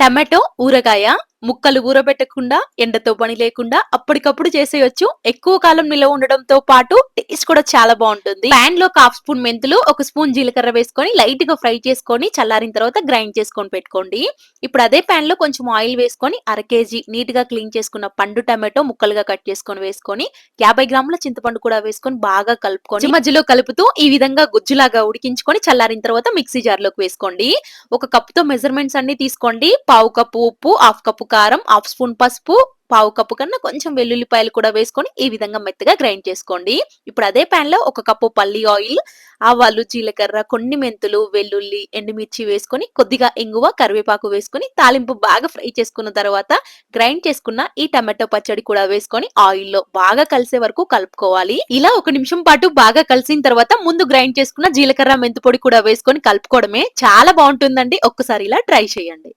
Tomato ఊరగాయ ముక్కలు ఊరబెట్టకుండా ఎండతో పని లేకుండా అప్పటికప్పుడు చేసేయొచ్చు. ఎక్కువ కాలం నిల్వ ఉండడంతో పాటు టేస్ట్ కూడా చాలా బాగుంటుంది. ప్యాన్లో ఒక హాఫ్ స్పూన్ మెంతులు ఒక స్పూన్ జీలకర్ర వేసుకొని లైట్గా ఫ్రై చేసుకొని చల్లారిన తర్వాత గ్రైండ్ చేసుకొని పెట్టుకోండి. ఇప్పుడు అదే పాన్లో కొంచెం ఆయిల్ వేసుకొని అర కేజీ నీట్గా క్లీన్ చేసుకున్న పండు టమాటో ముక్కలుగా కట్ చేసుకొని వేసుకొని యాభై గ్రాముల చింతపండు కూడా వేసుకొని బాగా కలుపుకొని మధ్యలో కలుపుతూ ఈ విధంగా గుజ్జులాగా ఉడికించుకొని చల్లారిన తర్వాత మిక్సీ జార్లోకి వేసుకోండి. ఒక కప్పుతో మెజర్మెంట్స్ అన్ని తీసుకోండి. పావు కప్పు ఉప్పు హాఫ్ కప్పు కారం హాఫ్ స్పూన్ పసుపు పావు కప్పు కన్నా కొంచెం వెల్లుల్లిపాయలు కూడా వేసుకొని ఈ విధంగా మెత్తగా గ్రైండ్ చేసుకోండి. ఇప్పుడు అదే పాన్లో ఒక కప్పు పల్లి ఆయిల్ ఆవాలు జీలకర్ర కొన్ని మెంతులు వెల్లుల్లి ఎండుమిర్చి వేసుకొని కొద్దిగా ఇంగువ కరివేపాకు వేసుకొని తాలింపు బాగా ఫ్రై చేసుకున్న తర్వాత గ్రైండ్ చేసుకున్న ఈ టమాటో పచ్చడి కూడా వేసుకొని ఆయిల్లో బాగా కలిసే వరకు కలుపుకోవాలి. ఇలా ఒక నిమిషం పాటు బాగా కలిసిన తర్వాత ముందు గ్రైండ్ చేసుకున్న జీలకర్ర మెంతు పొడి కూడా వేసుకొని కలుపుకోవడమే చాలా బాగుంటుందండి. ఒక్కసారి ఇలా ట్రై చేయండి.